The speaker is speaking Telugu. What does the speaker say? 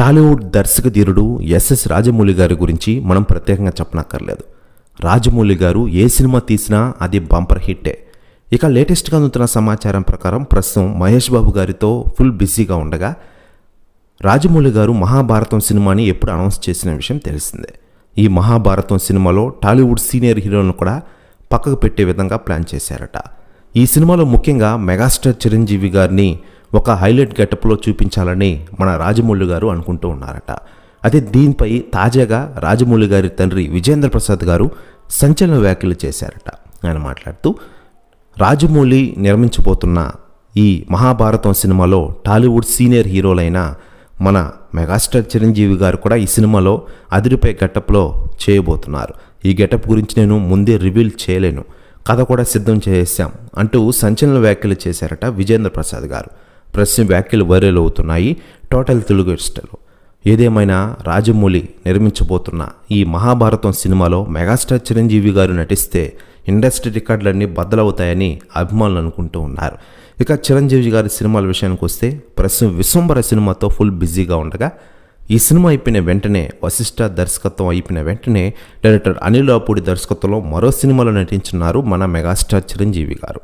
టాలీవుడ్ దర్శక ధీరుడు ఎస్ఎస్ రాజమౌళి గారి గురించి మనం ప్రత్యేకంగా చెప్పనక్కర్లేదు. రాజమౌళి గారు ఏ సినిమా తీసినా అది బంపర్ హిట్టే. ఇక లేటెస్ట్గా అందుతున్న సమాచారం ప్రకారం ప్రస్తుతం మహేష్ బాబు గారితో ఫుల్ బిజీగా ఉండగా రాజమౌళి గారు మహాభారతం సినిమాని ఎప్పుడు అనౌన్స్ చేసిన విషయం తెలిసిందే. ఈ మహాభారతం సినిమాలో టాలీవుడ్ సీనియర్ హీరోలను కూడా పక్కకు పెట్టే విధంగా ప్లాన్ చేశారట. ఈ సినిమాలో ముఖ్యంగా మెగాస్టార్ చిరంజీవి గారిని ఒక హైలైట్ గెటప్లో చూపించాలని మన రాజమౌళి గారు అనుకుంటూ ఉన్నారట. అదే దీనిపై తాజాగా రాజమౌళి గారి తండ్రి విజేంద్ర ప్రసాద్ గారు సంచలన వ్యాఖ్యలు చేశారట. ఆయన మాట్లాడుతూ రాజమౌళి నిర్మించబోతున్న ఈ మహాభారతం సినిమాలో టాలీవుడ్ సీనియర్ హీరోలైన మన మెగాస్టార్ చిరంజీవి గారు కూడా ఈ సినిమాలో అదిరిపై గెటప్లో చేయబోతున్నారు. ఈ గెటప్ గురించి నేను ముందే రివీల్ చేయలేను. కథ కూడా సిద్ధం చేసాం అంటూ సంచలన వ్యాఖ్యలు చేశారట విజేంద్ర ప్రసాద్ గారు. ప్రశ్న వ్యాఖ్యలు వైరల్ అవుతున్నాయి. టోటల్ తెలుగు ఇష్టలు. ఏదేమైనా రాజమౌళి నిర్మించబోతున్న ఈ మహాభారతం సినిమాలో మెగాస్టార్ చిరంజీవి గారు నటిస్తే ఇండస్ట్రీ రికార్డులన్నీ బద్దలవుతాయని అభిమానులు అనుకుంటూ ఉన్నారు. ఇక చిరంజీవి గారి సినిమాల విషయానికి వస్తే ప్రస్తుతం విశ్వంబర సినిమాతో ఫుల్ బిజీగా ఉండగా ఈ సినిమా అయిపోయిన వెంటనే వశిష్ఠ దర్శకత్వం అయిపోయిన వెంటనే డైరెక్టర్ అనిల్ అపూడి దర్శకత్వంలో మరో సినిమాలో నటించున్నారు మన మెగాస్టార్ చిరంజీవి గారు.